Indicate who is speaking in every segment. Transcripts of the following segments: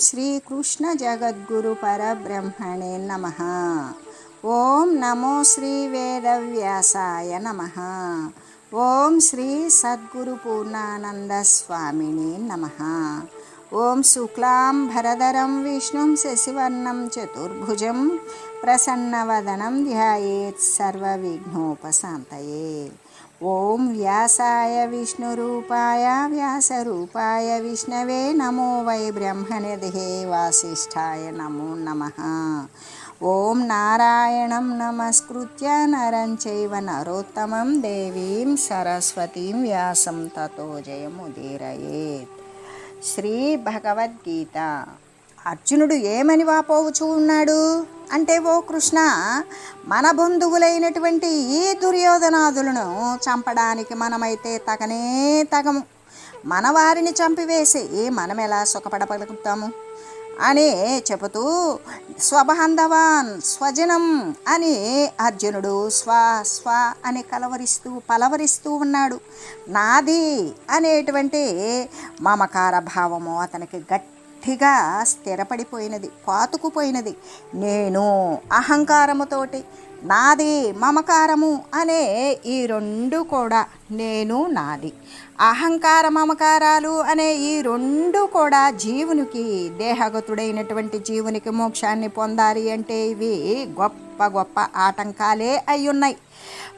Speaker 1: శ్రీకృష్ణ జగద్గురు పరబ్రహ్మణే నమ. ఓం నమో శ్రీ వేదవ్యాసాయ నమ. ఓం శ్రీ సద్గురు పూర్ణానంద స్వామిని నమ. ఓం శుక్లాం భరధరం విష్ణుం శశివర్ణం చతుర్భుజం ప్రసన్నవదనం ధ్యాయేత్ సర్వవిఘ్నోపశాంతయే. ॐ व्यासाय विष्णुरूपाय व्यासरूपाय विष्णवे नमो वै ब्रह्मनिधे वासिष्ठाय नमो नमः ॐ नारायणं नमस्कृत्य नरं चैव नरोत्तमं देवीं सरस्वतीं व्यासं ततो जयमुदीरयेत् श्रीभगवद्गीता అర్జునుడు ఏమని వాపోవచ్చు ఉన్నాడు? అంటే ఓ కృష్ణ మన బంధువులైనటువంటి ఈ దుర్యోధనాదులను చంపడానికి మనమైతే తగనే తగము. మన వారిని చంపివేసి మనం ఎలా సుఖపడగలుగుతాము? అని చెబుతూ స్వబాంధవాన్ స్వజనం అని అర్జునుడు స్వ స్వ అని కలవరిస్తూ పలవరిస్తూ ఉన్నాడు. నాది అనేటువంటి మమకార భావము అతనికి గట్టి గట్టిగా స్థిరపడిపోయినది పాతుకుపోయినది. నేను అహంకారముతోటి నాది మమకారము అనే ఈ రెండు కూడా నేను నాది. అహంకార మమకారాలు అనే ఈ రెండు కూడా జీవునికి దేహగతుడైనటువంటి జీవునికి మోక్షాన్ని పొందాలి అంటే ఇవి గొప్ప గొప్ప ఆటంకాలే అయి ఉన్నాయి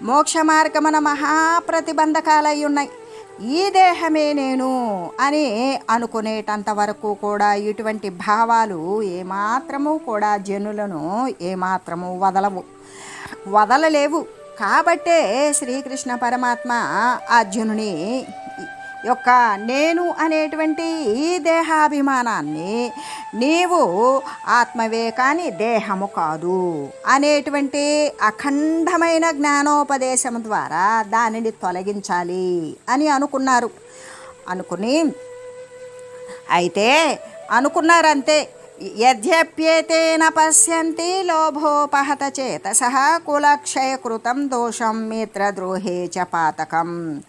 Speaker 1: మోక్ష మార్గమన మహాప్రతిబంధకాలు అయి ఉన్నాయి ఈ దేహమే నేను అని అనుకునేటంత వరకు కూడా ఇటువంటి భావాలు ఏమాత్రము కూడా జనులను ఏమాత్రము వదలవు. వదలలేవు. కాబట్టే శ్రీకృష్ణ పరమాత్మ అర్జునుని యొక్క నేను అనేటువంటి ఈ దేహాభిమానాన్ని నీవు ఆత్మవే కానీ దేహము కాదు అనేటువంటి అఖండమైన జ్ఞానోపదేశం ద్వారా దానిని తొలగించాలి అని అనుకున్నారు. అనుకుని అయితే అనుకున్నారంతే. యద్యప్యేతేన పశ్యంతి లోభోపహత చేతస కులక్షయకృతం దోషం మిత్రద్రోహే చ పాతకం.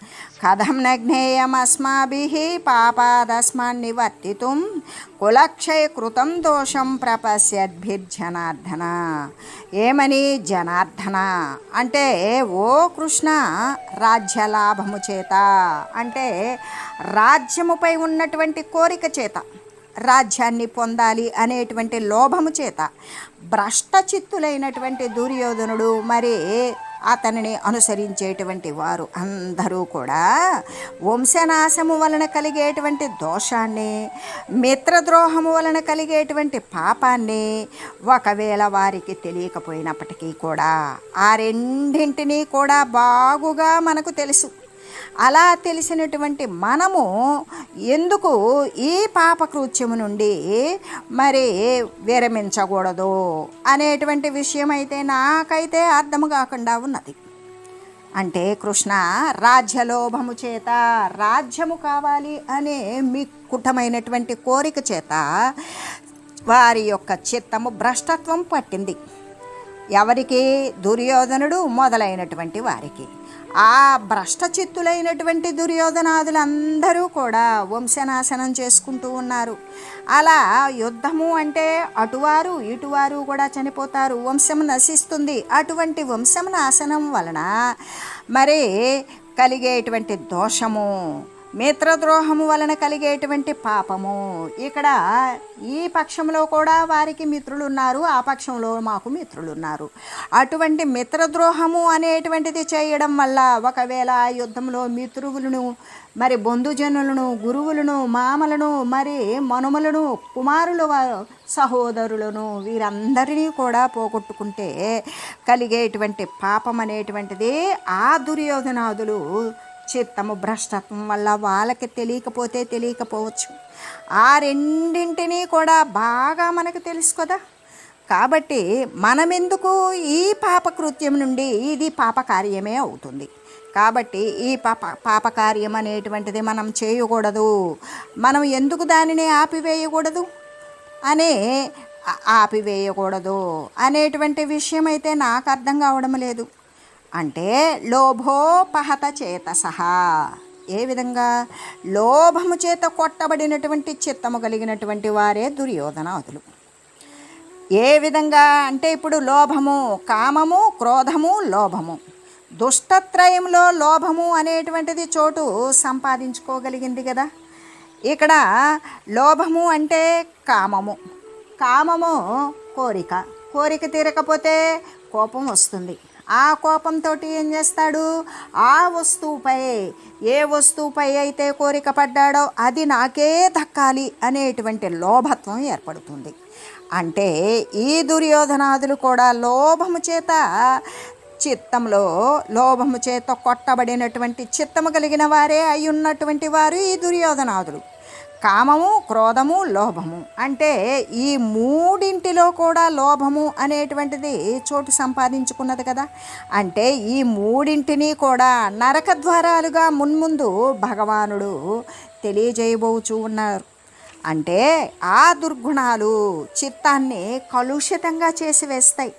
Speaker 1: కథం నజ్ఞేయమస్మాభిः పాపాదస్మాన్నివర్తితుం కులక్షయకృతం దోషం ప్రపశ్యద్భిర్జనార్దన. ఏమని జనార్దన? అంటే ఓ కృష్ణ రాజ్యలాభము చేత. అంటే రాజ్యముపై ఉన్నటువంటి కోరిక చేత. రాజ్యాన్ని పొందాలి అనేటువంటి లోభము చేత భ్రష్టచిత్తులైనటువంటి దుర్యోధనుడు మరి అతనిని అనుసరించేటువంటి వారు అందరూ కూడా వంశనాశము వలన కలిగేటువంటి దోషాన్ని మిత్రద్రోహము వలన కలిగేటువంటి పాపాన్ని ఒకవేళ వారికి తెలియకపోయినప్పటికీ కూడా ఆ రెండింటినీ కూడా బాగుగా మనకు తెలుసు. అలా తెలిసినటువంటి మనము ఎందుకు ఈ పాపకృత్యము నుండి మరి విరమించకూడదు అనేటువంటి విషయం అయితే నాకైతే అర్థం కాకుండా ఉన్నది. అంటే కృష్ణ రాజ్యలోభము చేత రాజ్యము కావాలి అనే మిక్కుటమైనటువంటి కోరిక చేత వారి యొక్క చిత్తము భ్రష్టత్వం పట్టింది. ఎవరికి దుర్యోధనుడు మొదలైనటువంటి వారికి. ఆ భ్రష్టచిత్తులైనటువంటి దుర్యోధనాదులందరూ కూడా వంశనాశనం చేసుకుంటూ ఉన్నారు. అలా యుద్ధము అంటే అటువారు ఇటువారు కూడా చనిపోతారు. వంశం నశిస్తుంది. అటువంటి వంశం నాశనం వలన మరి కలిగేటువంటి దోషము? మిత్రద్రోహము వలన కలిగేటువంటి పాపము. ఇక్కడ ఈ పక్షంలో కూడా వారికి మిత్రులు ఉన్నారు ఆ పక్షంలో మాకు మిత్రులు ఉన్నారు అటువంటి మిత్రద్రోహము అనేటువంటిది చేయడం వల్ల ఒకవేళ ఆ యుద్ధంలో మిత్రువులను మరి బంధుజనులను గురువులను మామలను మరి మనుమలను కుమారుల సహోదరులను వీరందరినీ కూడా పోగొట్టుకుంటే కలిగేటువంటి పాపం అనేటువంటిది ఆ దుర్యోధనాదులు చిత్తము భ్రష్టత్వం వల్ల వాళ్ళకి తెలియకపోతే తెలియకపోవచ్చు. ఆ రెండింటినీ కూడా బాగా మనకు తెలుసు కదా. కాబట్టి మనమెందుకు ఈ పాపకృత్యం నుండి ఇది పాపకార్యమే అవుతుంది. కాబట్టి ఈ పాప పాపకార్యం అనేటువంటిది మనం చేయకూడదు. మనం ఎందుకు దానిని ఆపివేయకూడదు? అనే ఆపివేయకూడదు అనేటువంటి విషయం అయితే నాకు అర్థం కావడం లేదు. అంటే లోభోపహత చేత సహా ఏ విధంగా? లోభము చేత కొట్టబడినటువంటి చిత్తము కలిగినటువంటి వారే దుర్యోధనాదులు. ఏ విధంగా? అంటే ఇప్పుడు లోభము కామము క్రోధము లోభము. దుష్టత్రయంలో లోభము అనేటువంటిది చోటు సంపాదించుకోగలిగింది కదా. ఇక్కడ లోభము అంటే కామము. కామము కోరిక. కోరిక తీరకపోతే కోపం వస్తుంది. ఆ కోపంతో ఏం చేస్తాడు? ఆ వస్తువుపై ఏ వస్తువుపై అయితే కోరిక పడ్డాడో అది నాకే దక్కాలి అనేటువంటి లోభత్వం ఏర్పడుతుంది. అంటే ఈ దుర్యోధనాదులు కూడా లోభము చేత చిత్తంలో లోభము చేత కొట్టబడినటువంటి చిత్తము కలిగిన వారే అయి ఉన్నటువంటి వారు ఈ దుర్యోధనాదులు. కామము క్రోధము లోభము. అంటే ఈ మూడింటిలో కూడా లోభము అనేటువంటిది చోటు సంపాదించుకున్నది కదా. అంటే ఈ మూడింటిని కూడా నరక ద్వారాలుగా మున్ముందు భగవానుడు తెలియజేయబోచూ ఉన్నారు. అంటే ఆ దుర్గుణాలు చిత్తాన్ని కలుషితంగా చేసి వేస్తాయి.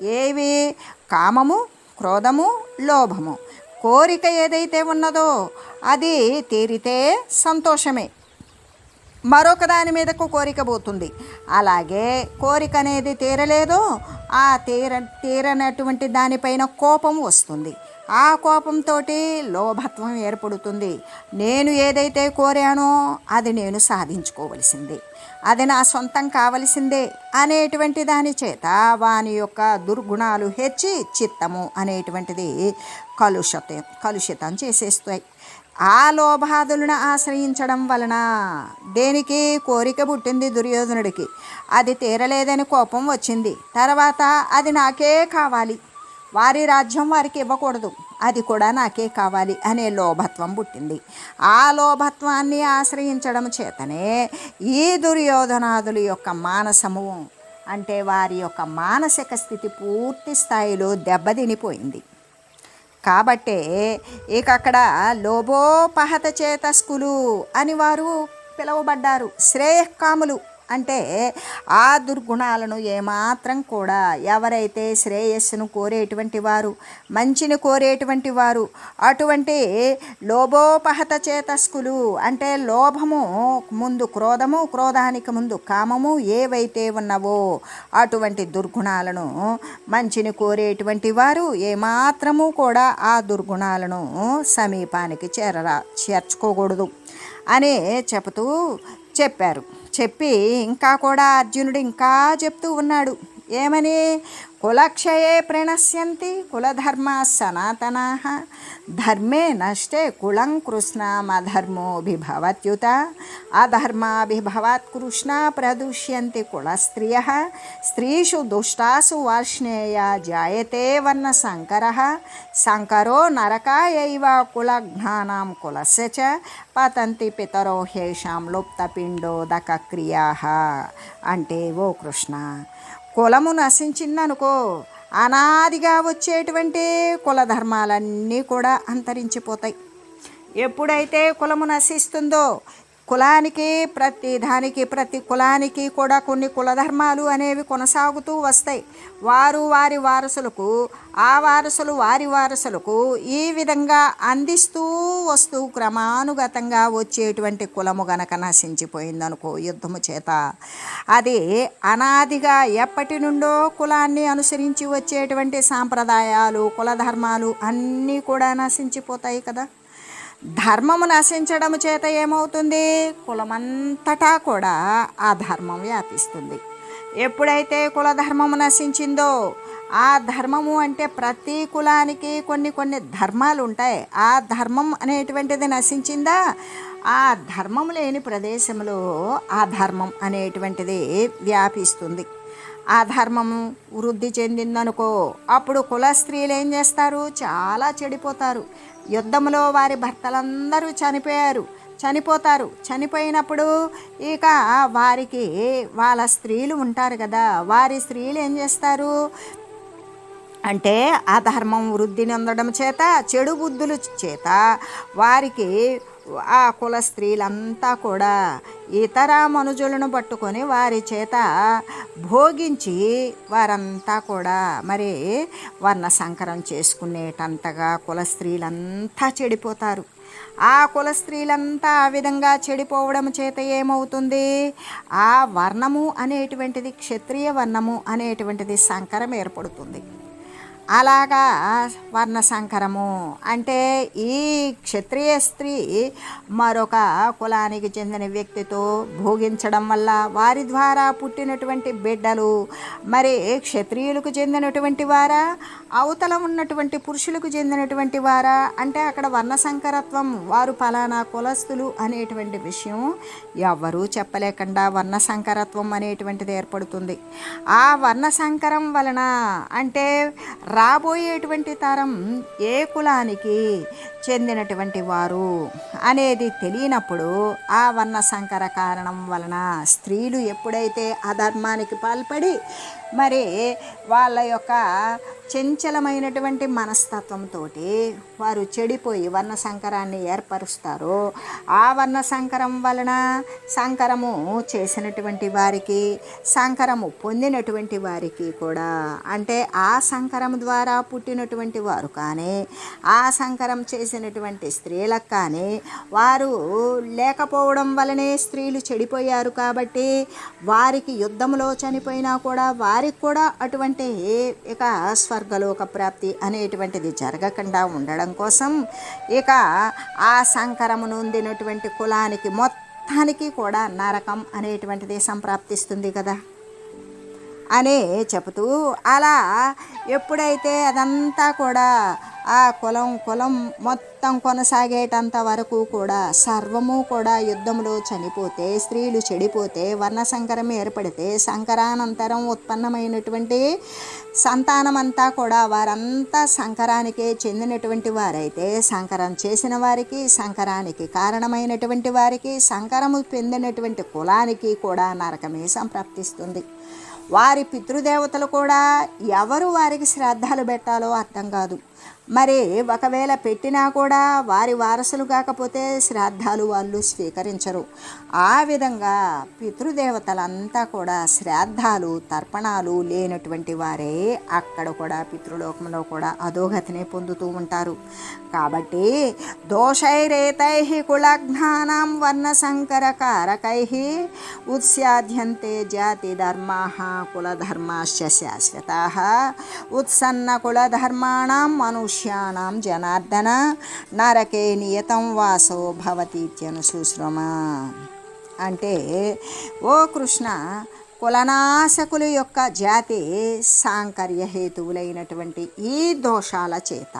Speaker 1: ఏవి? కామము క్రోధము లోభము. కోరిక ఏదైతే ఉన్నదో అది తీరితే సంతోషమే. మరొక దాని మీదకు కోరిక పోతుంది. అలాగే కోరిక అనేది తీరలేదు ఆ తీర తీరనటువంటి దానిపైన కోపం వస్తుంది. ఆ కోపంతో లోభత్వం ఏర్పడుతుంది. నేను ఏదైతే కోరానో అది నేను సాధించుకోవలసిందే. అది నా సొంతం కావలసిందే అనేటువంటి దాని చేత వాని యొక్క దుర్గుణాలు హెచ్చి చిత్తము అనేటువంటిది కలుషితం కలుషితం చేసేస్తాయి. ఆ లోభాదులను ఆశ్రయించడం వలన దేనికి కోరిక పుట్టింది దుర్యోధనుడికి. అది తీరలేదని కోపం వచ్చింది. తర్వాత అది నాకే కావాలి. వారి రాజ్యం వారికి ఇవ్వకూడదు. అది కూడా నాకే కావాలి అనే లోభత్వం పుట్టింది. ఆ లోభత్వాన్ని ఆశ్రయించడం చేతనే ఈ దుర్యోధనాదుల యొక్క మానసము అంటే వారి యొక్క మానసిక స్థితి పూర్తి స్థాయిలో దెబ్బతినిపోయింది. కాబట్టే ఇక అక్కడ లోభోపహత చేతస్కులు అని వారు పిలువబడ్డారు. శ్రేయకాములు అంటే ఆ దుర్గుణాలను ఏమాత్రం కూడా ఎవరైతే శ్రేయస్సును కోరేటువంటి వారు మంచిని కోరేటువంటి వారు అటువంటి లోభోపహత చేతస్కులు అంటే లోభము ముందు క్రోధము క్రోధానికి ముందు కామము ఏవైతే ఉన్నవో అటువంటి దుర్గుణాలను మంచిని కోరేటువంటి వారు ఏమాత్రము కూడా ఆ దుర్గుణాలను సమీపానికి చేరరా చేర్చుకోకూడదు అని చెబుతూ చెప్పారు. చెప్పి ఇంకా కూడా అర్జునుడు ఇంకా చెప్తూ ఉన్నాడు. ఏమని కులక్షయే ప్రణశ్యంతి కులధర్మా సనాతనా ధర్మే నష్టే కులం కృష్ణమధర్మోభిభవత్యుత అధర్మాభిభవాత్ కృష్ణ ప్రదుష్యంతి కులస్త్రియ స్త్రీషు దుష్టాసు వార్ష్ణేయ జాయతే వర్ణ సంకర సంకరో నరకాయైవ కులఘ్నానాం కులస్య చ పతంతి పితరో హేషాం లుప్తపిండోదక క్రియా అంటే ఓ కృష్ణ కులము నశించిందనుకో అనాదిగా వచ్చేటువంటి కులధర్మాలన్నీ కూడా అంతరించిపోతాయి. ఎప్పుడైతే కులము నశిస్తుందో కులానికి ప్రతి దానికి ప్రతి కులానికి కూడా కొన్ని కులధర్మాలు అనేవి కొనసాగుతూ వస్తాయి. వారు వారి వారసులకు ఆ వారసులు వారి వారసులకు ఈ విధంగా అందిస్తూ వస్తూ క్రమానుగతంగా వచ్చేటువంటి కులము గనక నశించిపోయిందనుకో యుద్ధము చేత. అది అనాదిగా ఎప్పటి నుండో కులాన్ని అనుసరించి వచ్చేటువంటి సాంప్రదాయాలు కులధర్మాలు అన్నీ కూడా నశించిపోతాయి కదా. ధర్మము నశించడం చేత ఏమవుతుంది? కులమంతటా కూడా ఆ ధర్మం వ్యాపిస్తుంది. ఎప్పుడైతే కులధర్మము నశించిందో ఆ ధర్మము అంటే ప్రతి కులానికి కొన్ని కొన్ని ధర్మాలు ఉంటాయి ఆ ధర్మం అనేటువంటిది నశించిందా? ఆ ధర్మం లేని ప్రదేశంలో ఆ ధర్మం అనేటువంటిది వ్యాపిస్తుంది. ఆ ధర్మము వృద్ధి చెందిందనుకో అప్పుడు కుల స్త్రీలు ఏం చేస్తారు? చాలా చెడిపోతారు. యుద్ధంలో వారి భర్తలందరూ చనిపోయారు చనిపోతారు. చనిపోయినప్పుడు ఇక వారికి వాళ్ళ స్త్రీలు ఉంటారు కదా వారి స్త్రీలు ఏం చేస్తారు? అంటే ఆ ధర్మం వృద్ధిని అందడం చేత చెడు బుద్ధులు చేత వారికి ఆ కుల స్త్రీలంతా కూడా ఇతర మనుజులను పట్టుకొని వారి చేత భోగించి వారంతా కూడా మరి వర్ణ సంకరం చేసుకునేటంతగా కుల స్త్రీలంతా చెడిపోతారు. ఆ కుల స్త్రీలంతా ఆ విధంగా చెడిపోవడం చేత ఏమవుతుంది? ఆ వర్ణము అనేటువంటిది క్షత్రియ వర్ణము అనేటువంటిది సంకరం ఏర్పడుతుంది. అలాగా వర్ణ సంకరము అంటే ఈ క్షత్రియ స్త్రీ మరొక కులానికి చెందిన వ్యక్తితో భోగించడం వల్ల వారి ద్వారా పుట్టినటువంటి బిడ్డలు మరి క్షత్రియులకు చెందినటువంటి వారా అవతల ఉన్నటువంటి పురుషులకు చెందినటువంటి వారా? అంటే అక్కడ వర్ణ సంకరత్వం వారు ఫలానా కులస్తులు అనేటువంటి విషయం ఎవ్వరూ చెప్పలేకుండా వర్ణ సంకరత్వం అనేటువంటిది ఏర్పడుతుంది. ఆ వర్ణ సంకరం వలన అంటే రాబోయేటువంటి తరం ఏ కులానికి చెందినటువంటి వారు అనేది తెలియనప్పుడు ఆ వర్ణ సంకర కారణం వలన స్త్రీలు ఎప్పుడైతే అధర్మానికి పాల్పడి మరి వాళ్ళ యొక్క చంచలమైనటువంటి మనస్తత్వంతో వారు చెడిపోయి వర్ణ సంకరాన్ని ఏర్పరుస్తారు. ఆ వర్ణ సంకరం వలన సంకరము చేసినటువంటి వారికి సంకరము పొందినటువంటి వారికి కూడా అంటే ఆ సంకరం ద్వారా పుట్టినటువంటి వారు కానీ ఆ సంకరం చేసినటువంటి స్త్రీలకు కానీ వారు లేకపోవడం వలనే స్త్రీలు చెడిపోయారు కాబట్టి వారికి యుద్ధంలో చనిపోయినా కూడా వారికి కూడా అటువంటి ఇక స్వర్గలోక ప్రాప్తి అనేటువంటిది జరగకుండా ఉండడం కోసం ఇక ఆ సంకరము నొందినటువంటి కులానికి మొత్తానికి కూడా నరకం అనేటువంటిది సంప్రాప్తిస్తుంది కదా. అనే చెబుతూ అలా ఎప్పుడైతే అదంతా కూడా ఆ కులం కులం మొత్తం కొనసాగేటంత వరకు కూడా సర్వము కూడా యుద్ధంలో చనిపోతే స్త్రీలు చెడిపోతే వర్ణ సంకరం ఏర్పడితే సంకరానంతరం ఉత్పన్నమైనటువంటి సంతానమంతా కూడా వారంతా సంకరానికే చెందినటువంటి వారైతే సంకరం చేసిన వారికి సంకరానికి కారణమైనటువంటి వారికి సంకరము పొందినటువంటి కులానికి కూడా నరకమే సంప్రాప్తిస్తుంది. వారి పితృదేవతలు కూడా ఎవరు ఎవరికి శ్రాద్ధాలు పెట్టాలో అర్థం కాదు. మరి ఒకవేళ పెట్టినా కూడా వారి వారసులు కాకపోతే శ్రాద్ధాలు వాళ్ళు స్వీకరించరు. ఆ విధంగా పితృదేవతలంతా కూడా శ్రాద్ధాలు తర్పణాలు లేనటువంటి వారే అక్కడ కూడా పితృలోకంలో కూడా అధోగతిని పొందుతూ ఉంటారు. కాబట్టి దోషైరేతై కులజ్ఞానం కారకై ఉత్స్యాధ్యంతే జాతి ధర్మా కులధర్మాశ్చ శాశ్వత ఉత్సన్న కులధర్మాణం మనుష్యానాం జనార్దన నరకే నియతం వాసో భవతీత్యనుశుశ్రమ అంటే ఓ కృష్ణ కులనాశకుల యొక్క జాతి సాంకర్య హేతువులైనటువంటి ఈ దోషాల చేత.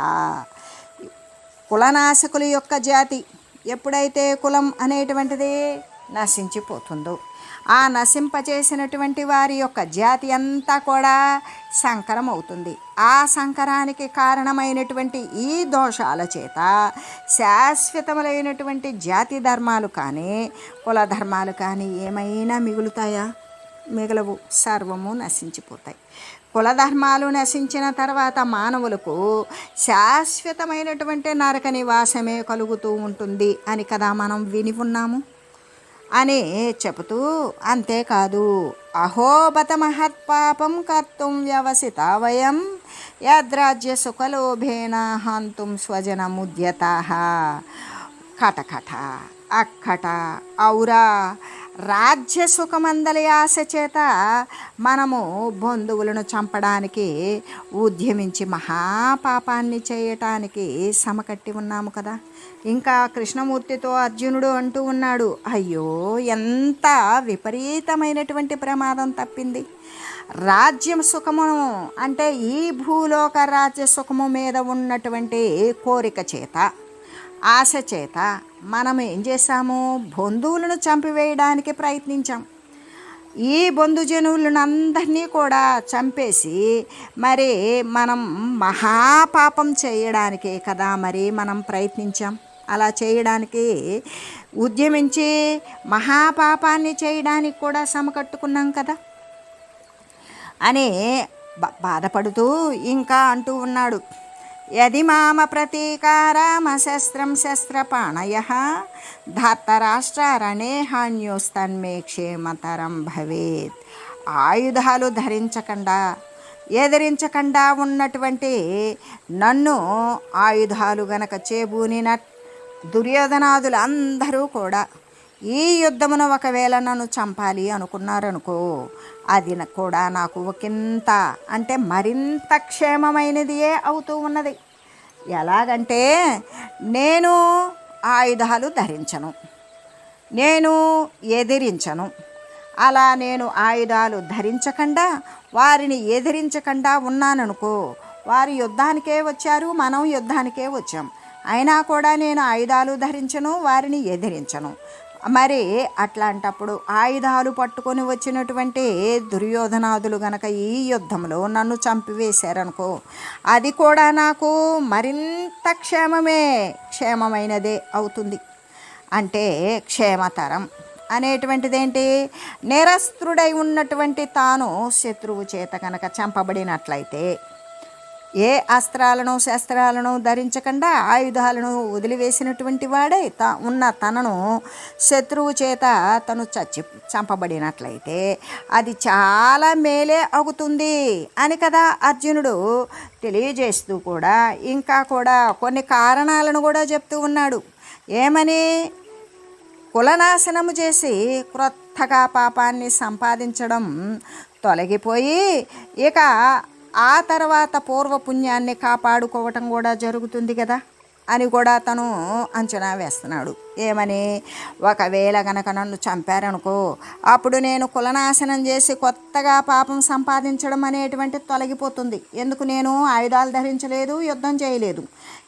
Speaker 1: కులనాశకుల యొక్క జాతి ఎప్పుడైతే కులం అనేటువంటిది నశించిపోతుందో ఆ నశింపచేసినటువంటి వారి యొక్క జాతి అంతా కూడా సంకరం అవుతుంది ఆ సంకరానికి కారణమైనటువంటి ఈ దోషాల చేత శాశ్వతములైనటువంటి జాతి ధర్మాలు కానీ కుల ధర్మాలు కానీ ఏమైనా మిగులుతాయా? మిగలవు. సర్వము నశించిపోతాయి. కులధర్మాలు నశించిన తర్వాత మానవులకు శాశ్వతమైనటువంటి నరక నివాసమే కలుగుతూ ఉంటుంది అని కదా మనం విని ఉన్నాము. అని చెబుతూ అంతేకాదు అహోబత మహత్పాపం కర్తుం వ్యవసిత వయం యద్రాజ్య సుఖలోభేన హంతుం స్వజనముద్యత. కటకట అక్కట ఔరా రాజ్య సుఖమందలి ఆశ చేత మనము బంధువులను చంపడానికి ఉద్యమించి మహాపాపాన్ని చేయటానికి సమకట్టి ఉన్నాము కదా. ఇంకా కృష్ణమూర్తితో అర్జునుడు అంటూ ఉన్నాడు అయ్యో ఎంత విపరీతమైనటువంటి ప్రమాదం తప్పింది. రాజ్యం సుఖము అంటే ఈ భూలోక రాజ్య సుఖము మీద ఉన్నటువంటి కోరిక చేత ఆశ చేత మనం ఏం చేశాము? బంధువులను చంపివేయడానికి ప్రయత్నించాం. ఈ బంధుజనువులను అందరినీ కూడా చంపేసి మరి మనం మహాపాపం చేయడానికే కదా మరి మనం ప్రయత్నించాం. అలా చేయడానికి ఉద్యమించి మహాపాపాన్ని చేయడానికి కూడా సమకట్టుకున్నాం కదా. అని బా బాధపడుతూ ఇంకా అంటూ ఉన్నాడు. యది మామ ప్రతీకారామ శస్త్రం శస్త్రపాణయ ధాత్తరాష్ట్రారణే హాన్యోస్తన్మే క్షేమతరం భవేత్ ఆయుధాలు ధరించకుండా ఎదిరించకుండా ఉన్నటువంటి నన్ను ఆయుధాలు గనక చేబూనిన దుర్యోధనాదులు అందరూ కూడా ఈ యుద్ధమును ఒకవేళ నన్ను చంపాలి అనుకున్నారనుకో అది కూడా నాకు ఒకంత అంటే మరింత క్షేమమైనదియే అవుతూ ఉన్నది. ఎలాగంటే నేను ఆయుధాలు ధరించను. నేను ఎదిరించను. అలా నేను ఆయుధాలు ధరించకుండా వారిని ఎదిరించకుండా ఉన్నాననుకో వారు యుద్ధానికే వచ్చారు మనం యుద్ధానికే వచ్చాం. అయినా కూడా నేను ఆయుధాలు ధరించను వారిని ఎదిరించను. మరి అట్లాంటప్పుడు ఆయుధాలు పట్టుకొని వచ్చినటువంటి దుర్యోధనాదులు గనక ఈ యుద్ధంలో నన్ను చంపివేశారనుకో అది కూడా నాకు మరింత క్షేమమే క్షేమమైనదే అవుతుంది. అంటే క్షేమతరం అనేటువంటిది ఏంటి నిరస్త్రుడై ఉన్నటువంటి తాను శత్రువు చేత కనుక చంపబడినట్లయితే ఏ అస్త్రాలను శస్త్రాలను ధరించకుండా ఆయుధాలను వదిలివేసినటువంటి వాడే త ఉన్న తనను శత్రువు చేత తను చచ్చి చంపబడినట్లయితే అది చాలా మేలే అవుతుంది అని కదా అర్జునుడు తెలియజేస్తూ కూడా ఇంకా కూడా కొన్ని కారణాలను కూడా చెప్తూ ఉన్నాడు. ఏమని? కులనాశనము చేసి క్రొత్తగా పాపాన్ని సంపాదించడం తొలగిపోయి ఇక ఆ తర్వాత పూర్వపుణ్యాన్ని కాపాడుకోవటం కూడా జరుగుతుంది కదా అని కూడా తను అంచనా వేస్తున్నాడు. ఏమని? ఒకవేళ గనక నన్ను చంపారనుకో అప్పుడు నేను కులనాశనం చేసి కొత్తగా పాపం సంపాదించడం అనేటువంటి తొలగిపోతుంది. ఎందుకు నేను ఆయుధాలు ధరించలేదు యుద్ధం చేయలేదు.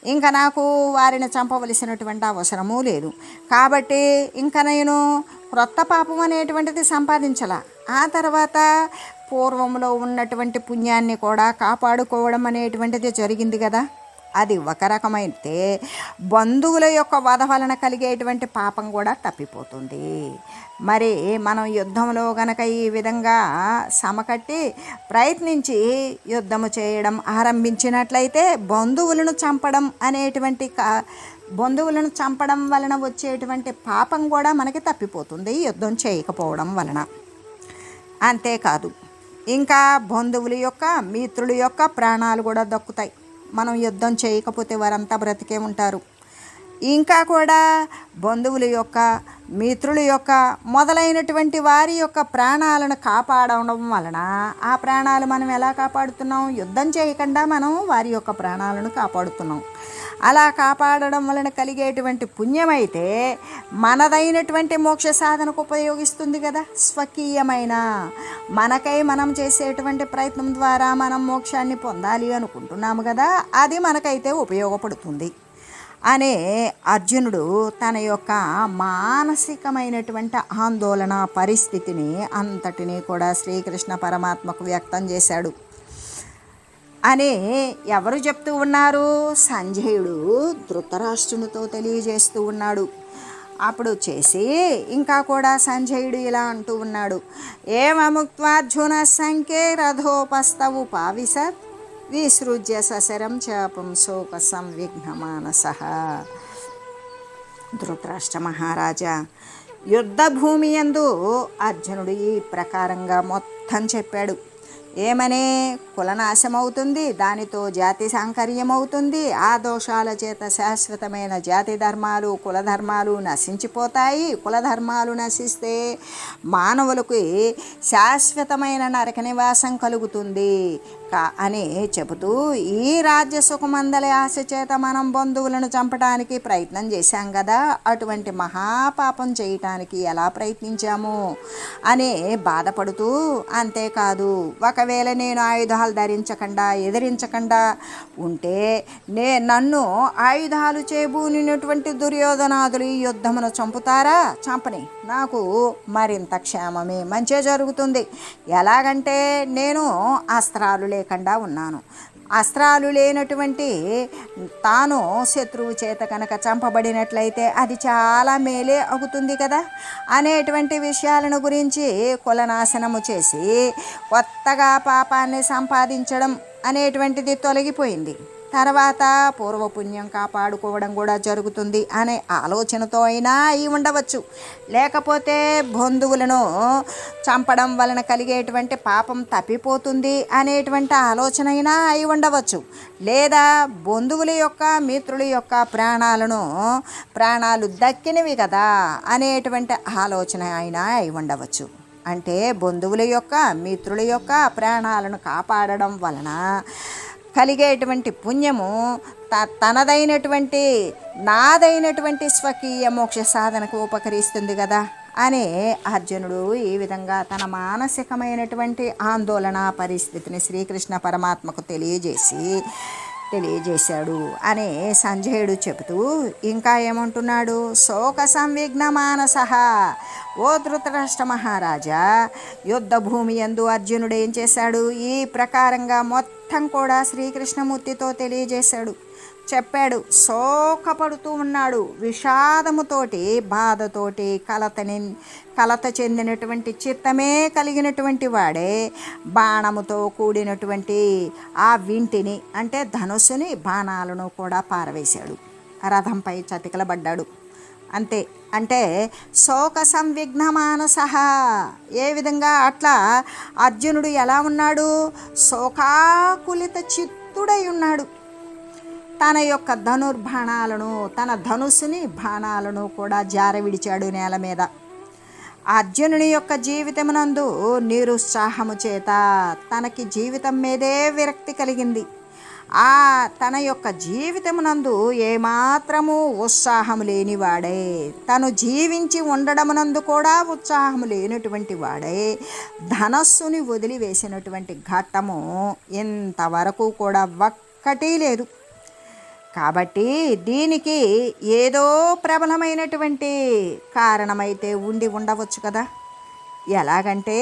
Speaker 1: ఇంకా నాకు వారిని చంపవలసినటువంటి అవసరమూ లేదు. కాబట్టి ఇంకా నేను క్రొత్త పాపం అనేటువంటిది సంపాదించాల. ఆ తర్వాత పూర్వంలో ఉన్నటువంటి పుణ్యాన్ని కూడా కాపాడుకోవడం అనేటువంటిది జరిగింది కదా. అది ఒక రకమైతే బంధువుల యొక్క వధ వలన కలిగేటువంటి పాపం కూడా తప్పిపోతుంది. మరి మనం యుద్ధంలో గనక ఈ విధంగా సమకట్టి ప్రయత్నించి యుద్ధము చేయడం ఆరంభించినట్లయితే బంధువులను చంపడం అనేటువంటి కా బంధువులను చంపడం వలన వచ్చేటువంటి పాపం కూడా మనకి తప్పిపోతుంది యుద్ధం చేయకపోవడం వలన. అంతేకాదు ఇంకా బంధువుల యొక్క మిత్రుల యొక్క ప్రాణాలు కూడా దక్కుతాయి. మనం యుద్ధం చేయకపోతే వారంతా బ్రతికే ఉంటారు. ఇంకా కూడా బంధువుల యొక్క మిత్రుల యొక్క మొదలైనటువంటి వారి యొక్క ప్రాణాలను కాపాడడం వలన ఆ ప్రాణాలు మనం ఎలా కాపాడుతున్నాం? యుద్ధం చేయకుండా మనం వారి యొక్క ప్రాణాలను కాపాడుతున్నాం. అలా కాపాడడం వలన కలిగేటువంటి పుణ్యమైతే మనదైనటువంటి మోక్ష సాధనకు ఉపయోగిస్తుంది కదా స్వకీయమైన. మనకై మనం చేసేటువంటి ప్రయత్నం ద్వారా మనం మోక్షాన్ని పొందాలి అనుకుంటున్నాము కదా అది మనకైతే ఉపయోగపడుతుంది. అనే అర్జునుడు తన యొక్క మానసికమైనటువంటి ఆందోళన పరిస్థితిని అంతటినీ కూడా శ్రీకృష్ణ పరమాత్మకు వ్యక్తం చేశాడు. అని ఎవరు చెప్తూ ఉన్నారు? సంజయుడు ధృతరాష్ట్రునితో తెలియజేస్తూ ఉన్నాడు. అప్పుడు చేసి ఇంకా కూడా సంజయుడు ఇలా అంటూ ఉన్నాడు. ఏమముక్త్వార్జున సంఖ్యే రథోపస్తవు పావిసత్ విసృజ్య సశరం చాపం శోక సంవిఘ్నమానస ధృతరాష్ట్ర మహారాజా యుద్ధభూమి ఎందు యందు అర్జునుడు ఈ ప్రకారంగా మొత్తం చెప్పాడు. ఏమనే కులనాశమవుతుంది దానితో జాతి సాంకర్యమవుతుంది ఆ దోషాల చేత శాశ్వతమైన జాతి ధర్మాలు కులధర్మాలు నశించిపోతాయి. కులధర్మాలు నశిస్తే మానవులకు శాశ్వతమైన నరక నివాసం కలుగుతుంది. కా అని చెబుతూ ఈ రాజ్య సుఖమందలి ఆశ చేత మనం బంధువులను చంపడానికి ప్రయత్నం చేశాం కదా అటువంటి మహాపాపం చేయటానికి ఎలా ప్రయత్నించాము? అని బాధపడుతూ అంతేకాదు ఒకవేళ నేను ఆయుధాలు ధరించకుండా ఎదిరించకుండా ఉంటే నే నన్ను ఆయుధాలు చేబూనినటువంటి దుర్యోధనాదులు ఈ యుద్ధమును చంపుతారా? చంపని. నాకు మరింత క్షేమమే. మంచి జరుగుతుంది. ఎలాగంటే నేను అస్త్రాలు లేకుండా ఉన్నాను. అస్త్రాలు లేనటువంటి తాను శత్రువు చేత కనుక చంపబడినట్లయితే అది చాలా మేలే అవుతుంది కదా? అనేటువంటి విషయాలను గురించి కులనాశనము చేసి కొత్తగా పాపాన్ని సంపాదించడం అనేటువంటిది తొలగిపోయింది. తర్వాత పూర్వపుణ్యం కాపాడుకోవడం కూడా జరుగుతుంది అనే ఆలోచనతో అయినా అయి ఉండవచ్చు. లేకపోతే బంధువులను చంపడం వలన కలిగేటువంటి పాపం తప్పిపోతుంది అనేటువంటి ఆలోచన అయినా అయి ఉండవచ్చు. లేదా బంధువుల యొక్క మిత్రుల యొక్క ప్రాణాలను ప్రాణాలు దక్కినవి కదా అనేటువంటి ఆలోచన అయినా అయి ఉండవచ్చు. అంటే బంధువుల యొక్క మిత్రుల యొక్క ప్రాణాలను కాపాడడం వలన కలిగేటువంటి పుణ్యము త తనదైనటువంటి నాదైనటువంటి స్వకీయ మోక్ష సాధనకు ఉపకరిస్తుంది కదా అని అర్జునుడు ఈ విధంగా తన మానసికమైనటువంటి ఆందోళన పరిస్థితిని శ్రీకృష్ణ పరమాత్మకు తెలియజేసి తెలియజేశాడు అని సంజయుడు చెబుతూ ఇంకా ఏమంటున్నాడు? శోక సంవిఘ్న మానస. ఓ ధృతరాష్ట్ర మహారాజా యుద్ధ భూమి ఎందు అర్జునుడు ఏం చేశాడు? ఈ ప్రకారంగా మొత్తం కూడా శ్రీకృష్ణమూర్తితో తెలియజేశాడు. చెప్పాడు. శోకపడుతూ ఉన్నాడు. విషాదముతోటి బాధతోటి కలతని కలత చెందినటువంటి చిత్తమే కలిగినటువంటి వాడే. బాణముతో కూడినటువంటి ఆ వింటిని అంటే ధనుస్సుని బాణాలను కూడా పారవేశాడు. రథంపై చతికిలబడ్డాడు. అంతే. అంటే శోక సంవిఘ్న మానస ఏ విధంగా అట్లా అర్జునుడు ఎలా ఉన్నాడు? శోకాకులిత చిత్తుడై ఉన్నాడు. తన యొక్క ధనుర్బాణాలను తన ధనుస్సుని బాణాలను కూడా జారవిడిచాడు నేల మీద. అర్జునుని యొక్క జీవితమునందు నిరుత్సాహము చేత తనకి జీవితం మీదే విరక్తి కలిగింది. ఆ తన యొక్క జీవితమునందు ఏమాత్రము ఉత్సాహము లేనివాడే తను జీవించి ఉండడమునందు కూడా ఉత్సాహము లేనటువంటి వాడే. ధనస్సుని వదిలివేసినటువంటి ఘట్టము ఇంతవరకు కూడా ఒక్కటీ లేదు. కాబట్టి దీనికి ఏదో ప్రబలమైనటువంటి కారణమైతే ఉండి ఉండవచ్చు కదా. ఎలాగంటే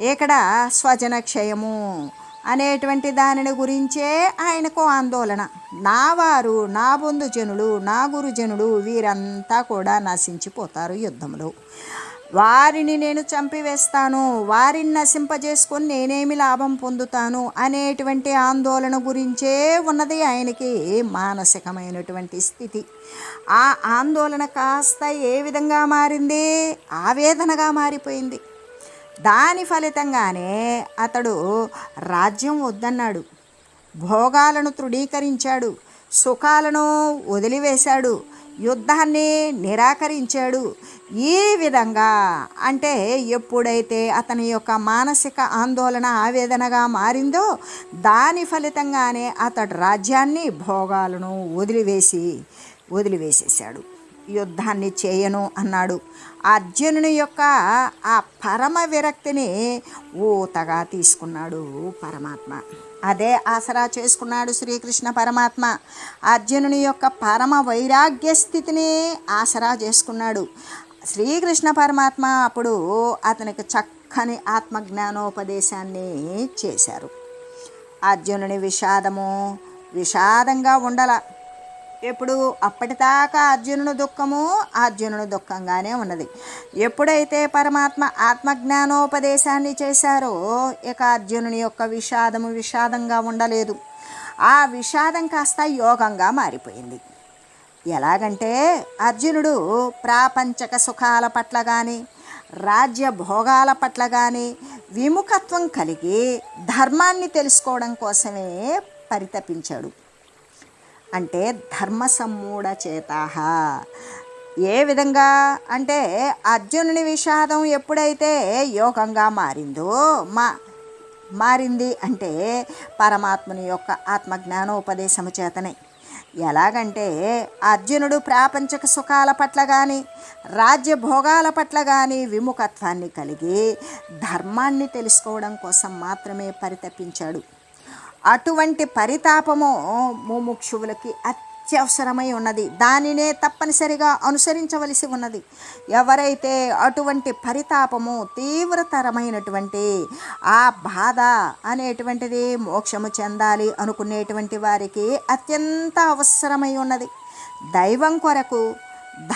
Speaker 1: ఇక్కడ స్వజన క్షయము అనేటువంటి దానిని గురించే ఆయనకు ఆందోళన. నా వారు నా బంధుజనులు నా గురుజనులు వీరంతా కూడా నశించిపోతారు యుద్ధంలో. వారిని నేను చంపివేస్తాను వారిని నశింపజేసుకొని నేనేమి లాభం పొందుతాను అనేటువంటి ఆందోళన గురించే ఉన్నది ఆయనకి మానసికమైనటువంటి స్థితి. ఆ ఆందోళన కాస్త ఏ విధంగా మారింది? ఆవేదనగా మారిపోయింది. దాని ఫలితంగానే అతడు రాజ్యం వద్దన్నాడు. భోగాలను తృఢీకరించాడు సుఖాలను వదిలివేశాడు. యుద్ధాన్ని నిరాకరించాడు. ఈ విధంగా అంటే ఎప్పుడైతే అతని యొక్క మానసిక ఆందోళన ఆవేదనగా మారిందో దాని ఫలితంగానే అతడు రాజ్యాన్ని భోగాలను వదిలివేసి వదిలివేసేసాడు యుద్ధాన్ని చేయను అన్నాడు. అర్జునుని యొక్క ఆ పరమ విరక్తిని ఊతగా తీసుకున్నాడు పరమాత్మ. అదే ఆసరా చేసుకున్నాడు శ్రీకృష్ణ పరమాత్మ. అర్జునుని యొక్క పరమ వైరాగ్య స్థితిని ఆసరా చేసుకున్నాడు. శ్రీకృష్ణ పరమాత్మ అప్పుడు అతనికి చక్కని ఆత్మజ్ఞానోపదేశాన్ని చేశారు. అర్జునుని విషాదము విషాదంగా ఉండాల. ఎప్పుడు అప్పటిదాకా అర్జునుని దుఃఖము అర్జునుని దుఃఖంగానే ఉన్నది. ఎప్పుడైతే పరమాత్మ ఆత్మజ్ఞానోపదేశాన్ని చేశారో ఇక అర్జునుని యొక్క విషాదము విషాదంగా ఉండలేదు. ఆ విషాదం కాస్త యోగంగా మారిపోయింది. ఎలాగంటే అర్జునుడు ప్రాపంచక సుఖాల పట్ల కానీ రాజ్య భోగాల పట్ల కానీ విముఖత్వం కలిగి ధర్మాన్ని తెలుసుకోవడం కోసమే పరితపించాడు. అంటే ధర్మ సమ్మూఢ చేతాహ ఏ విధంగా? అంటే అర్జునుని విషాదం ఎప్పుడైతే యోగంగా మారిందో మా మారింది అంటే పరమాత్మని యొక్క ఆత్మజ్ఞానోపదేశము చేతనే. ఎలాగంటే అర్జునుడు ప్రాపంచక సుఖాల పట్ల కానీ రాజ్య భోగాల పట్ల కానీ విముఖత్వాన్ని కలిగి ధర్మాన్ని తెలుసుకోవడం కోసం మాత్రమే పరితపించాడు. అటువంటి పరితాపము ముముక్షువులకి అత్యవసరమై ఉన్నది. దానినే తప్పనిసరిగా అనుసరించవలసి ఉన్నది. ఎవరైతే అటువంటి పరితాపము తీవ్రతరమైనటువంటి ఆ బాధ అనేటువంటిది మోక్షము చెందాలి అనుకునేటువంటి వారికి అత్యంత అవసరమై ఉన్నది. దైవం కొరకు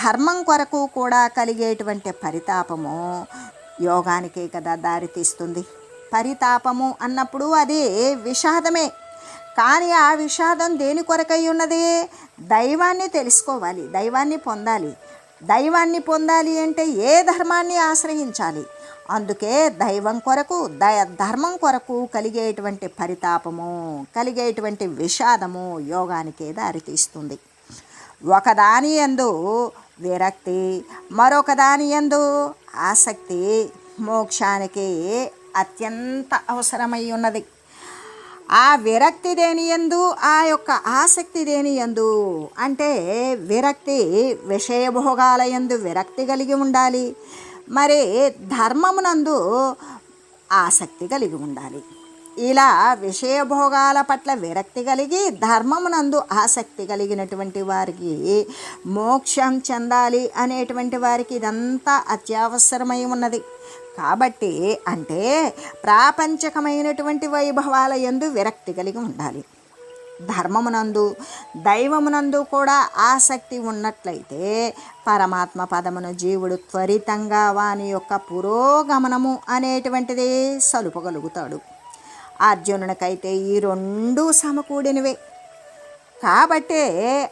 Speaker 1: ధర్మం కొరకు కూడా కలిగేటువంటి పరితాపము యోగానికే కదా దారితీస్తుంది పరితాపము అన్నప్పుడు అది విషాదమే. కానీ ఆ విషాదం దేని కొరకై ఉన్నది? దైవాన్ని తెలుసుకోవాలి దైవాన్ని పొందాలి. దైవాన్ని పొందాలి అంటే ఏ ధర్మాన్ని ఆశ్రయించాలి? అందుకే దైవం కొరకు ద ధర్మం కొరకు కలిగేటువంటి పరితాపము కలిగేటువంటి విషాదము యోగానికే దారితీస్తుంది. ఒకదాని ఎందు విరక్తి మరొకదాని ఎందు ఆసక్తి మోక్షానికి అత్యంత అవసరమై ఉన్నది ఆ విరక్తి దేని ఎందు ఆ యొక్క ఆసక్తి దేని ఎందు అంటే విరక్తి విషయభోగాల ఎందు విరక్తి కలిగి ఉండాలి. మరి ధర్మమునందు ఆసక్తి కలిగి ఉండాలి. ఇలా విషయభోగాల పట్ల విరక్తి కలిగి ధర్మమునందు ఆసక్తి కలిగినటువంటి వారికి మోక్షం చెందాలి అనేటువంటి వారికి ఇదంతా అత్యవసరమై ఉన్నది. కాబట్టి అంటే ప్రాపంచకమైనటువంటి వైభవాల ఎందు విరక్తి కలిగి ఉండాలి. ధర్మమునందు దైవమునందు కూడా ఆసక్తి ఉన్నట్లయితే పరమాత్మ పదమును జీవుడు త్వరితంగా వాని యొక్క పురోగమనము అనేటువంటిది సలుపగలుగుతాడు. అర్జునునికైతే ఈ రెండు సమకూడినవే. కాబట్టే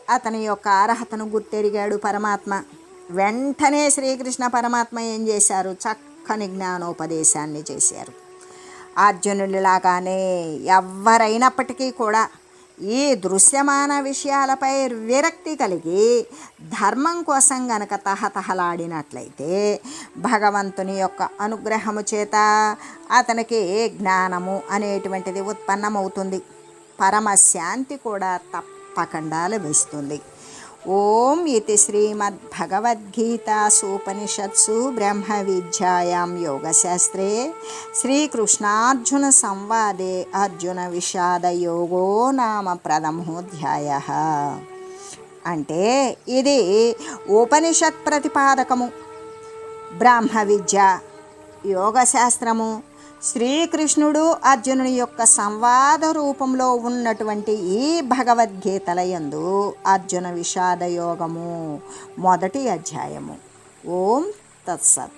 Speaker 1: అతని యొక్క అర్హతను గుర్తెరిగాడు పరమాత్మ. వెంటనే శ్రీకృష్ణ పరమాత్మ ఏం చేశారు? చక్క చక్కని జ్ఞానోపదేశాన్ని చేశారు. అర్జునుడిలాగానే ఎవరైనప్పటికీ కూడా ఈ దృశ్యమాన విషయాలపై విరక్తి కలిగి ధర్మం కోసం గనక తహతహలాడినట్లయితే భగవంతుని యొక్క అనుగ్రహము చేత అతనికి జ్ఞానము అనేటువంటిది ఉత్పన్నమవుతుంది. పరమశాంతి కూడా తప్పకుండా లభిస్తుంది. ఓం ఇది శ్రీమద్భగవద్గీతాసూపనిషత్సు బ్రహ్మ విద్యాయాం యోగశాస్త్రే శ్రీకృష్ణార్జున సంవాదే అర్జున విషాదయోగో నామ ప్రథమోధ్యాయ అంటే ఇది ఉపనిషత్ ప్రతిపాదకము బ్రహ్మ విద్య యోగశాస్త్రము శ్రీకృష్ణుడు అర్జునుని యొక్క సంవాద రూపంలో ఉన్నటువంటి ఈ భగవద్గీతలయందు అర్జున విషాదయోగము మొదటి అధ్యాయము. ఓం తత్సత్.